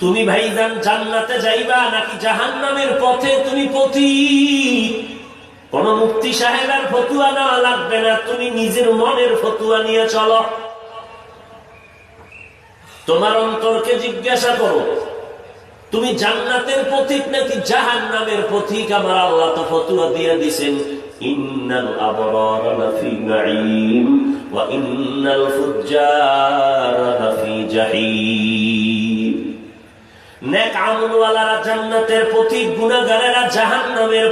তুমি ভাইজান জান্নাতে যাইবা নাকি জাহান্নামের পথে তুমি পথি কোন মুক্তি সাহেবের ফতুয়া নেওয়া লাগবে না, তুমি নিজের মনের ফতুয়া নিয়ে চলো। তোমার অন্তরকে জিজ্ঞাসা করো, তুমি জান্নাতের পথিক নাকি জাহান নামের পথিক? আমার আল্লাহ তো ফতুয়া দিয়ে দিছেন, ইন্নাল আবরার লাফি নাঈম ওয়া ইন্নাল ফুজ্জার লাফি জাহিম। নেক আমলওয়ালারা জান্নাতের গুনাহগারেরা জাহান্নামের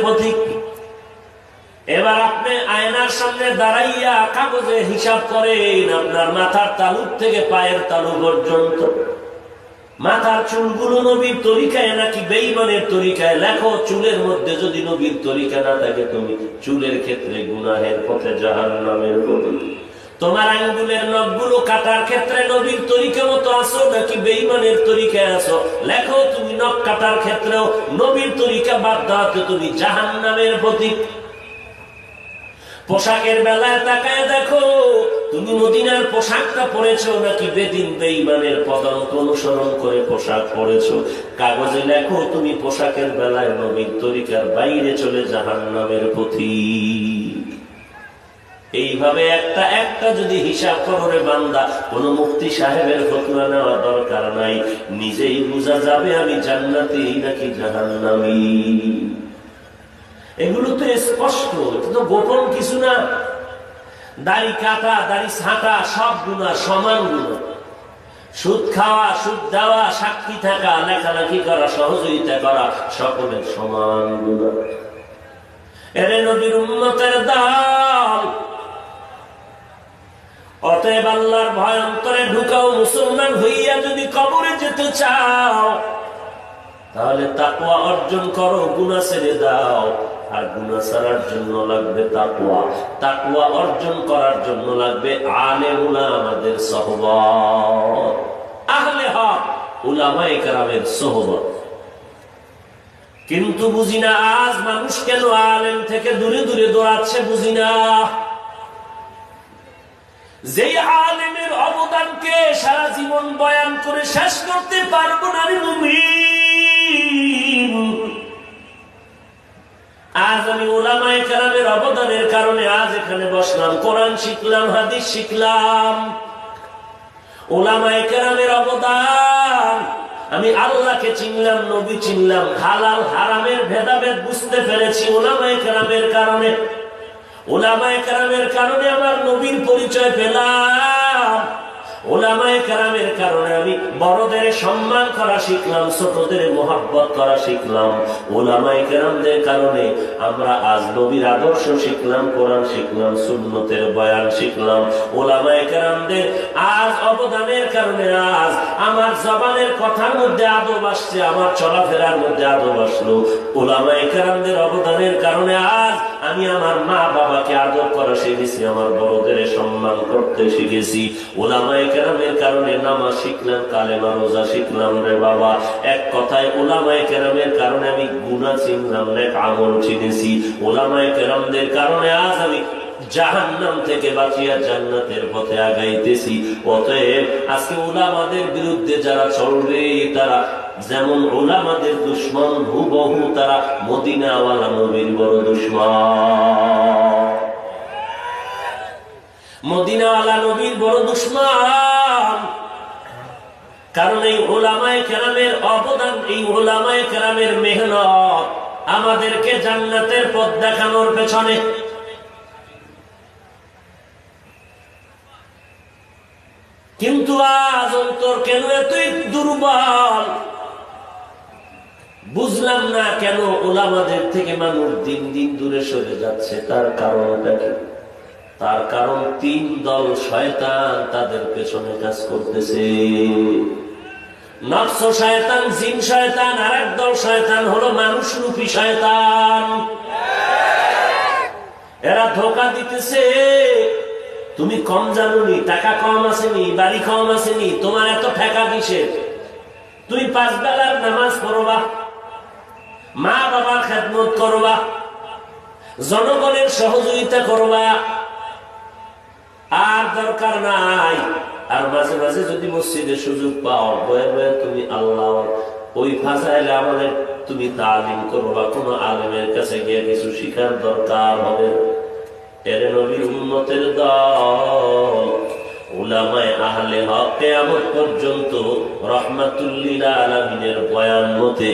এবার আপনি আয়নার সামনে দাঁড়াইয়া কাগজে হিসাব করেন আপনার মাথার থেকে পায়ের তালু পর্যন্ত। মাথার চুলগুলো নবীর তরিকায় নাকি বেইমানের তরিকায়? লেখো, চুলের মধ্যে যদি নবীর তরিকা না থাকে, তুমি চুলের ক্ষেত্রে গুনাহের পথে জাহান নামের গতি তোমার আঙ্গুলের নখগুলো কাটার ক্ষেত্রে নবীর তরিকা মতো আসো নাকি বেইমানের তরিকায় আসো লেখো তুমি নখ কাটার ক্ষেত্রেও নবীর তরিকা বাদ দেওয়াতে তুমি জাহান নামের প্রতীক। পোশাকের বেলায় তাকায় দেখো, তুমি মদিনার পোশাকটা পরেছো নাকি বেদিন বেইমানের পদাঙ্ক অনুসরণ করে পোশাক পরেছো? কাগজে লেখো তুমি পোশাকের বেলায় নবীর তরিকার বাইরে চলে জাহান নামের পথি এইভাবে একটা একটা যদি হিসাব করো রে বান্দা, কোন মুক্তি সাহেবের ফতুয়া নেওয়া দরকার নাই। নিজেই বোঝা যাবে আমি জান্নাতি নাকি জাহান্নামী। এগুলো তো স্পষ্ট, এটা তো গোপন কিছু না। দাড়ি কাটা, দাড়ি ছাঁটা, সব গুণা, সমান গুণা। সুদ খাওয়া, সুদ দেওয়া, সাক্ষী থাকা, লেখালেখি করা, সহযোগিতা করা, সকলের সমান গুণা। এরে নবীর উন্নতের দাম অতএব আল্লাহর ভয়ন্তরে ঢুকাও, মুসলমান হইয়া যদি কবরে যেতে চাও, তাহলে তাকুয়া অর্জন করো গুণা ছেড়ে দাও। আর গুণা ছাড়ার জন্য লাগবে তাকুয়া তাকুয়া অর্জন করার জন্য লাগবে আলে উলা আমাদের সহবত। আহলে হক, উলামায়ে কেরামের সহবত। কিন্তু বুঝি না, আজ মানুষ কেন আলেম থেকে দূরে দূরে দৌড়াচ্ছে বুঝি না। যে আলেমের অবদানকে সারা জীবন বয়ান করে শেষ করতে পারব না আজ আমি ওলামায় কালামের অবদানের কারণে আজ এখানে বসলাম। কোরআন শিখলাম, হাদিস শিখলাম। ওলামায় কেরামের অবদান, আমি আল্লাহকে চিনলাম, নবী চিনলাম, হালাল, হারামের ভেদাভেদ বুঝতে পেরেছি ওলামায় কেরামের কারণে। ওলামায় কেরামের কারণে আমার নবীর পরিচয় পেলাম। ওলামায় কেরামের কারণে আমি বড়দের সম্মান করা শিখলাম, ছোটদের মোহাব্বত করা শিখলাম। ওলামায় কেরামদের কারণে আমরা আজ নবীর আদর্শ শিখলাম, কোরআন শিখলাম, সুন্নতের বয়ান শিখলাম। ওলামায় কেরামদের আজ অবদানের কারণে আজ আমার জবানের কথার মধ্যে আদব আসছে, আমার চলাফেরার মধ্যে আদব আসলো। ওলামায় কেরামদের অবদানের কারণে আজ আমি আমার মা বাবাকে আদর করা শিখেছি, আমার বড়দের সম্মান করতে শিখেছি। ওলামায় কেরামের কারণে নামাজ শিখলাম, কালেমা রোজা শিখলাম রে বাবা। এক কথায় ওলামায় কেরামের কারণে আমি গুণা চিনলাম, এক আমল চিনেছি ওলামায় কেরামদের কারণে আজ আমি জাহান্নাম থেকে বাঁচিয়া জান্নাতের পথে আগাইতেছি। অতএব আজকে ওলামাদের বিরুদ্ধে যারা চলবে, তারা যেমন ওলামাদের দুশ্মন, হুবহু তারা মদিনাওয়ালা নবীর বড় দুশ্মন। মদিনাওয়ালা নবীর বড় দুশ্মন। কারণ এই ওলামায় কেরামের অবদান, এই ওলামায় কেরামের মেহনত আমাদেরকে জান্নাতের পথ দেখানোর পেছনে কিন্তু আজ অন্তর কেন এতই দুর্বল? বুঝলাম না কেন ওলামাদের থেকে মানুষ দিন দিন দূরে সরে যাচ্ছে। তার কারণটা কি? তার কারণ তিন দল শয়তান তাদের পেছনে কাজ করতেছে। নকশ শয়তান, জিন শয়তান আর এক দল শয়তান হলো মানুষ রূপী শয়তান। এরা ধোকা দিতেছে। তুমি কম জানুনি, টাকা কম আসেনি, বাড়ি কম আসেনি, তোমার এত ঠেকা কিসের? তুমি পাঁচ বেলার নামাজ পড়বা, মা বাবার খেদমত করবা, জনগণের সহযোগিতা করবা। আর দরকার নাই। আর মাঝে মাঝে যদি মসজিদে সুযোগ পাও বয়ে বয়ে তুমি আল্লাহ ওই ফাঁসাইলে আমাদের তুমি তালিম করো বা কোনো আলেমের কাছে গিয়ে কিছু শিখার দরকার হবে? এর নবীর উন্নতের দল। উলামায় আহলে হক কেয়ামত পর্যন্ত রহমাতুল্লিল আলামিনের বয়ান মতে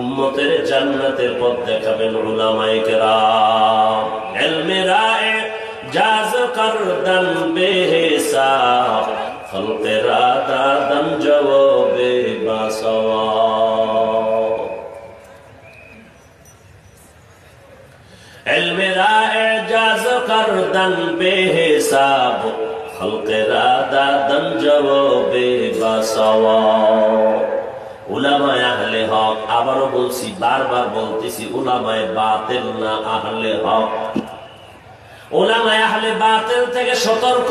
উম্মতের জান্নাতের পথ দেখাবেন উলামায়ে কেরাম। ইলমে রায়ে জাজ করদন বেহিসাব, খলকে রাদা দম জওবে বাসওয়া কর দান বেহেসাব খলকেরা দাদন জবাবে বাসাওয়া উলামায় আহলে হক আবারও বলছি, বারবার বলতেছি উলামায় বাতেল না আহলে হক ওলামায় আহলে বাতেল থেকে সতর্ক۔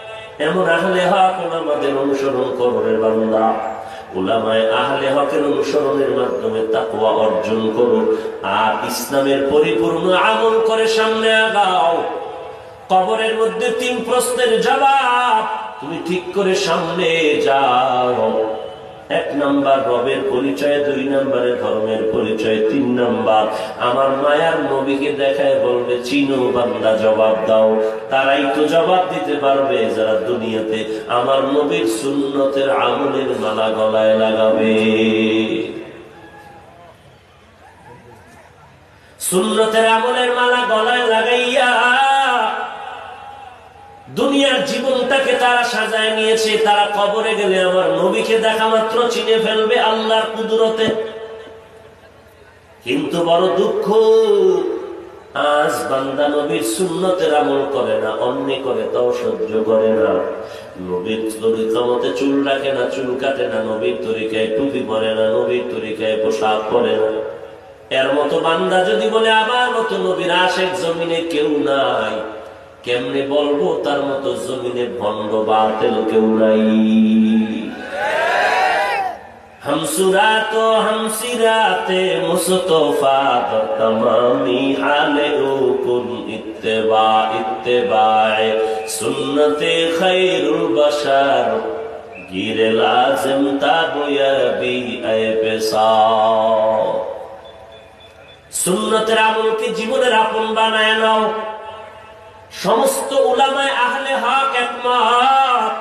এমন আহলে হক আমাদের অনুসরণ করবে বান্দা। ওলামায় আহলে হকের অনুসরণের মাধ্যমে তাকুয়া অর্জন করো আর ইসলামের পরিপূর্ণ আমল করে সামনে আগাও। কবরের মধ্যে তিন প্রশ্নের জবাব তুমি ঠিক করে সামনে যাও। এক নাম্বার রবের পরিচয়, দুই নাম্বারে ধর্মের পরিচয়, তিন নাম্বার আমার মায়ার নবীকে দেখায় বলবে, চিনো বান্দা, জবাব দাও। তারাই তো জবাব দিতে পারবে, যারা দুনিয়াতে আমার নবীর সুন্নতের আমলের মালা গলায় লাগাবে। সুন্নতের আমলের মালা গলায় লাগাইয়া দুনিয়ার জীবনটাকে তারা সাজায় নিয়েছে, তারা কবরে গেলে আমার নবীকে দেখা মাত্র চিনে ফেলবে আল্লাহর কুদরতে। কিন্তু বড় দুঃখ, আজ বান্দা নবীর সুন্নতের আমল করে না, অন্য করে তাও সহ্য করে না। নবীর তরিকা মতে চুল রাখে না, চুল কাটে না, নবীর তরিকায় টুপি পরে না, নবীর তরিকায় পোশাক পরে না। এর মতো বান্দা যদি বলে, আবার মতো নবীর আশেখ জমিনে কেউ নাই। কেমনে বলব? তার মতো জমিনে ভণ্ড বাতেল কেউ নাই। হামসুরাত হামসিরাতে মুস্তফা তমামি হালে উকুন ইত্তেবা সুন্নতের আমলকে জীবনের আপন বানায় নাও? সমস্ত উলামায় আহলে হক একমত।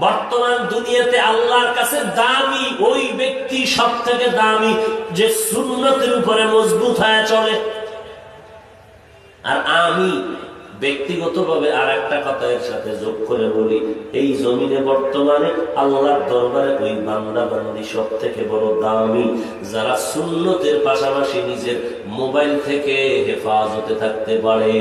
বর্তমান দুনিয়াতে আল্লাহর কাছে দামি ওই ব্যক্তি সব থেকে দামি, যে সুন্নতের উপরে মজবুত হয়ে চলে। আর আমি ব্যক্তিগতভাবে আর একটা কথা এর সাথে যোগ করে বলি, এই জমিনে বর্তমানে আল্লাহর দরবারে ওই বান্দা বান্দি সব থেকে বড় দামি। যারা সুন্নতের পাশাপাশি নিজের মোবাইল থেকে হেফাজতে থাকতে পারে।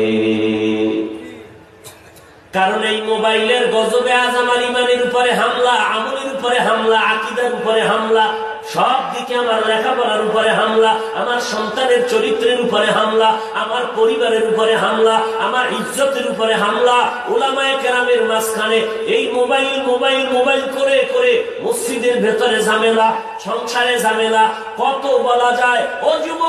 কারণ এই মোবাইলের গজবে আজ আমার ইমানের উপরে হামলা, আমলের উপরে হামলা, আকিদার উপরে হামলা সব দিকে আমার লেখাপড়ার উপরে হামলা, আমার সন্তানের চরিত্রের উপরে হামলা, আমার পরিবারের উপরে হামলা, আমার ইজ্জতের উপরে হামলা ওলামায় কেরামের মাঝখানে এই মোবাইল মোবাইল মোবাইল করে করে মসজিদের ভেতরে ঝামেলা, সংসারে ঝামেলা, কত বলা যায়? অযুব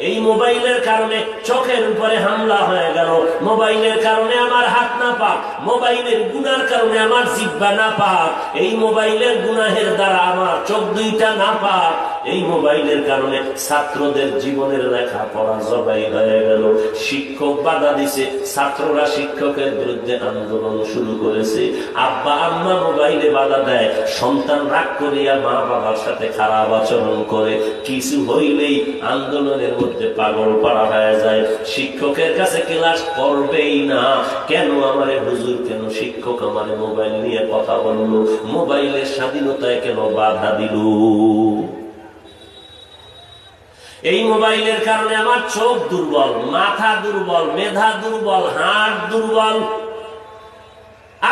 এই মোবাইলের কারণে চোখের উপরে হামলা হয়ে গেল। মোবাইলের কারণে আমার হাত না পাক, মোবাইলের গুনার কারণে আমার জিব্বা না পাক। এই মোবাইলের গুনাহের দ্বারা আমার চোখ দুইটা না পাক। এই মোবাইলের কারণে ছাত্রদের জীবনের লেখা পড়া জবাই হয়ে গেল। শিক্ষক বাধা দিছে, ছাত্ররা শিক্ষকের বিরুদ্ধে আন্দোলন শুরু করেছে। আব্বা, আম্মা মোবাইলে বাধা দেয়, সন্তান রাগ করিয়া মা বাবার সাথে খারাপ আচরণ করে। কিছু হইলেই আন্দোলনের মধ্যে পাগল পাড়া হয়ে যায়, শিক্ষকের কাছে ক্লাস করবেই না। কেন আমারে হুজুর, কেন শিক্ষক আমারে মোবাইল নিয়ে কথা বলল? মোবাইলের স্বাধীনতায় কেন বাধা দিল? এই মোবাইলের কারণে আমার চোখ দুর্বল, মাথা দুর্বল, মেধা দুর্বল, হাড় দুর্বল।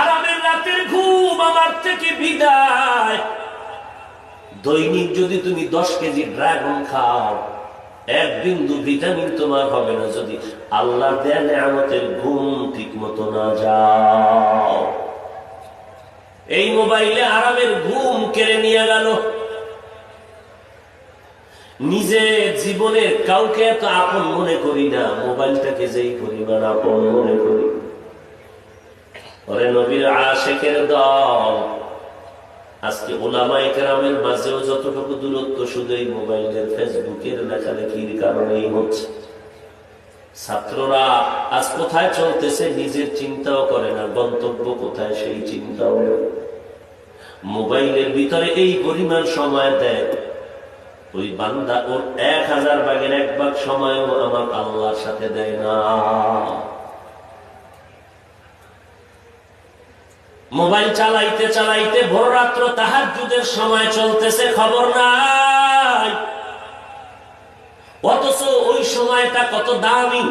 আরামের রাতের ঘুম আমার থেকে বিদায়। দৈনিক যদি তুমি দশ কেজি ড্রাগন খাও এক বিন্দু ভিটামিন তোমার হবে না যদি আল্লাহ ঘুম ঠিক মতো না যাও। এই মোবাইলে আরামের ঘুম কেড়ে নিয়ে গেল। নিজের জীবনের কাউকে এত আপন মনে করি না, মোবাইলটাকে যেই পরিমাণ আপন মনে করি। নবীর আশেকের দল আজকে ওলামাই কেরামের মাঝেও যতটুকু দূরত্ব, শুধু এই মোবাইলের ফেসবুকের লেখালেখির কারণেই হচ্ছে। ছাত্ররা আজ কোথায় চলতেছে নিজের চিন্তাও করে না, গন্তব্য কোথায় সেই চিন্তাও। মোবাইলের ভিতরে এই পরিমাণ সময় দেয়। ওই বান্দা ওর এক হাজার ভাগের এক ভাগ সময়ও আমার আল্লাহর সাথে দেয় না। মোবাইল চালাইতে চালাইতে ভোর রাত্র তাহার যুদের সময় চলতেছে, খবর নাই। অথচ ওই সময়টা কত দামি।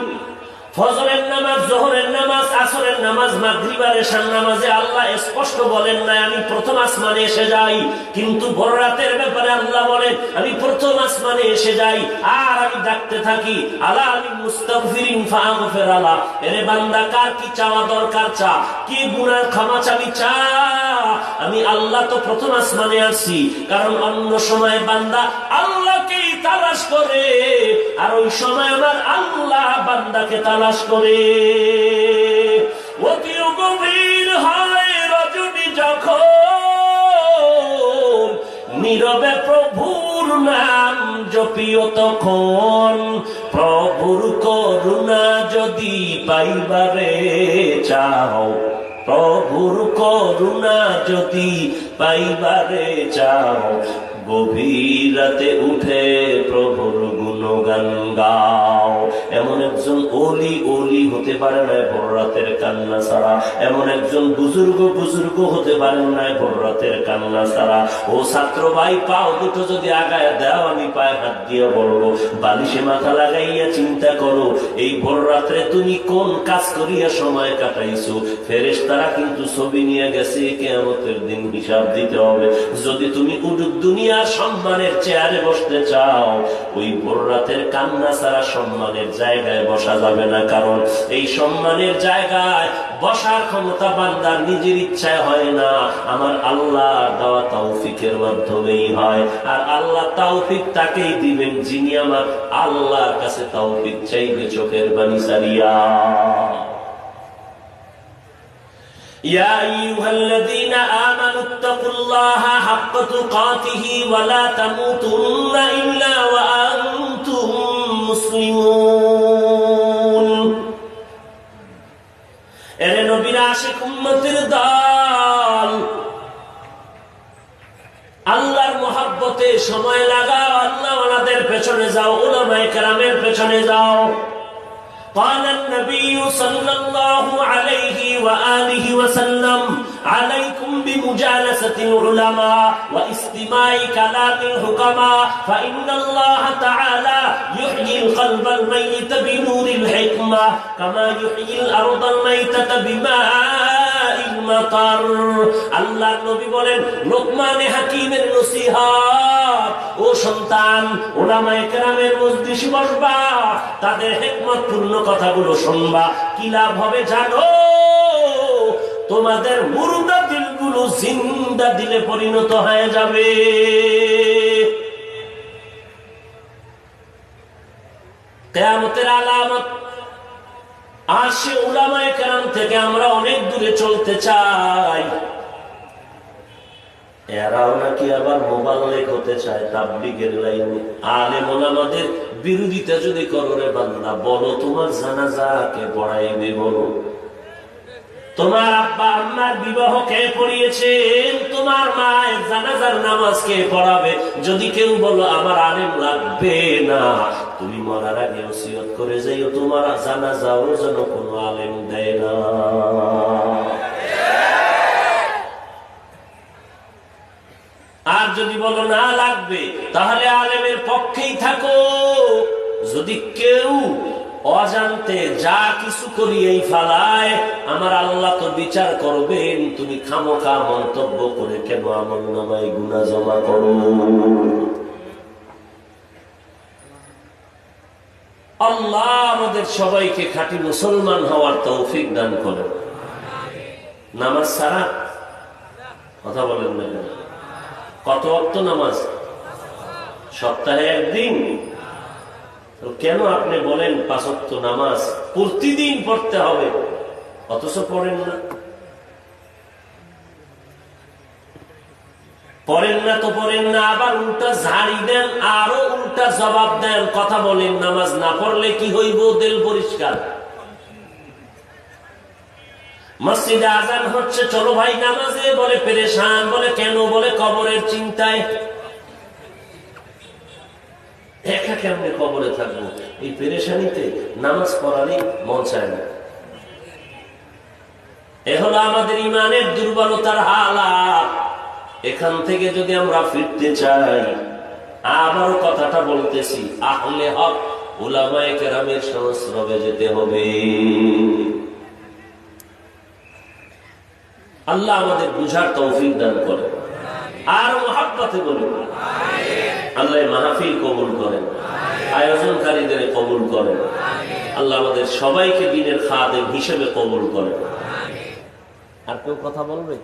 ফজরের নামাজ, জোহরের নামাজ, আসরের নামাজ, মাগরিবার, এশার নামাজে আল্লাহ স্পষ্ট বলেন না আমি প্রথম আসমানে এসে যাই। কিন্তু ভোর রাতের ব্যাপারে আল্লাহ বলেন, আমি প্রথম আসমানে এসে যাই, আর আমি ডাকতে থাকি, আলা আমি মুস্তাগফিরিন ফাগফির আলা। এরে বান্দা, কার কি চাওয়া দরকার চা? কি গুনার ক্ষমা চাবি চা? আমি আল্লাহ তো প্রথম আসমানে আসছি কারণ অন্য সময় বান্দা আল্লাহকেই তালাশ করে, আর ওই সময় আমার আল্লাহ বান্দাকে তালাশ করে। অতিও গভীর হয় রজনী যখন, নীরবে প্রভুর নাম জপিও তখন। প্রভুর করুণা যদি পাইবারে চাও, প্রভুর করুণা যদি পাইবারে চাও গভীর রাতে উঠে প্রভুর গুণগান গাও। এমন একজন অলি অলি হতে পারে না ভোর রাতের কান্না ছাড়া। এমন একজন বুজুর্গ বুজুর্গ হতে পারেন না ভোর রাতের কান্না ছাড়া। ও ছাত্র ভাই, পাও দুটো যদি আগায় দাও, আমি পায়ে হাত দিয়ে বলব, বালিশে মাথা লাগাইয়া চিন্তা করো, এই ভোর রাত্রে তুমি কোন কাজ করিয়া সময় কাটাইছো? ফেরেস তারা কিন্তু ছবি নিয়ে গেছে, কেয়ামতের দিন হিসাব দিতে হবে। যদি তুমি উডুক দুনিয়ার সম্মানের চেয়ারে বসতে চাও, ওই ভোর রাতের কান্না ছাড়া সম্মানের জায়গায় বসা যাবে না কারণ এই সম্মানের জায়গায় বসার ক্ষমতা বান্দার নিজের ইচ্ছায় হয় না আমার আল্লাহ দেওয়া তৌফিকের মাধ্যমেই হয় আর আল্লাহ তৌফিক তাকেই দিবেন যিনি আমার আল্লাহর কাছে তৌফিক চাইবে চোখের বাণী সারিয়া يا أيها الذين آمنوا اتقوا الله حق تقاته ولا تموتن إلا وأنتم مسلمون এরে নবীর আশিক উম্মতের দল আল্লাহর মহাব্বতে সময় লাগাও আল্লাহ ওনাদের পেছনে যাও ওলামায়ে কেরামের পেছনে যাও قال النبي صلى الله عليه وآله وسلم عليكم بمجالسة العلماء واستماع كلام الحكماء فإن الله تعالى يحيي القلب الميت بنور الحكمة كما يحيي الأرض الميتة بماء المطر الله النبي বলেন লোকমানে হাকিমের নসিহত ও সন্তান ওলামায়ে কেরামের মজলিসে বসবা তাদের হেকমত পূর্ণ কথাগুলো শুনবা কি লাভ হবে জানো তোমাদের মুর্দা দিলগুলো জিন্দা দিলে পরিণত হয়ে যাবে। কেয়ামতের আলামত আর সে উলামায়ে কেরাম থেকে আমরা অনেক দূরে চলতে চাই। এরাও নাকি আবার মোবাল্লেক হতে চায় তাবলিগের লাইনে। আলেম ওলামাদের বিরোধিতা যদি করো রে বান্দা, বলো তোমার জানাজাকে পড়াইবে বলো। তোমার আব্বা আম্মার বিবাহ কে পড়িয়েছেন তোমার মায়ের জানাজার নামাজ কে পড়াবে? যদি কেউ বলো, আমার আলেম লাগবে না। তুমি মরার আগে ওসিয়ত করে যাইও, তোমার জানাজাও যেন কোনো আলেম দেয় না। আর যদি বলো, না লাগবে, তাহলে আলেমের পক্ষেই থাকো। যদি কেউ অজান্তে যা কিছু করি এই ফালায়, আমার আল্লাহ তো বিচার করবেন, তুমি খামোখা মন্তব্য করে কেন আমার নামায় গুণা জমা করো? আল্লাহ আমাদের সবাইকে খাঁটি মুসলমান হওয়ার তৌফিক দান করেন। নামাজ সারা কথা বলেন না কত অক্ত নামাজ? সপ্তাহে একদিন। কেন আপনি বলেন পাঁচক্ত নামাজ প্রতিদিন পড়তে হবে? অথচ পড়েন না। পড়েন না তো পড়েন না, আবার উল্টা ঝাড়ি দেন, আরও উল্টা জবাব দেন, কথা বলেন, নামাজ না পড়লে কি হইব? তেল পরিষ্কার। মসজিদে আজান হচ্ছে, চলো ভাই, নামাজে বলে পেরেশান, বলে কেন? বলে কবরের চিন্তায় একা কেমনে কবরে থাকব। এই পেরেশানিতে নামাজ পড়ারই মন চায় না। এ হলো আমাদের ইমানের দুর্বলতার হালাত। এখান থেকে যদি আমরা ফিরতে চাই, আবারও কথাটা বলতেছি, আহলে হক ওলামায়ে কেরামের সংস্রবে যেতে হবে। আল্লাহ আমাদের বুঝার তৌফিক দান করে আর মহাব্বতে বলুন। আল্লাহ মাহফিল কবুল করেন। আয়োজনকারীদের কবুল করেন। আল্লাহ আমাদের সবাইকে দিনের খাদেম হিসেবে কবুল করেন। আর কেউ কথা বলবে?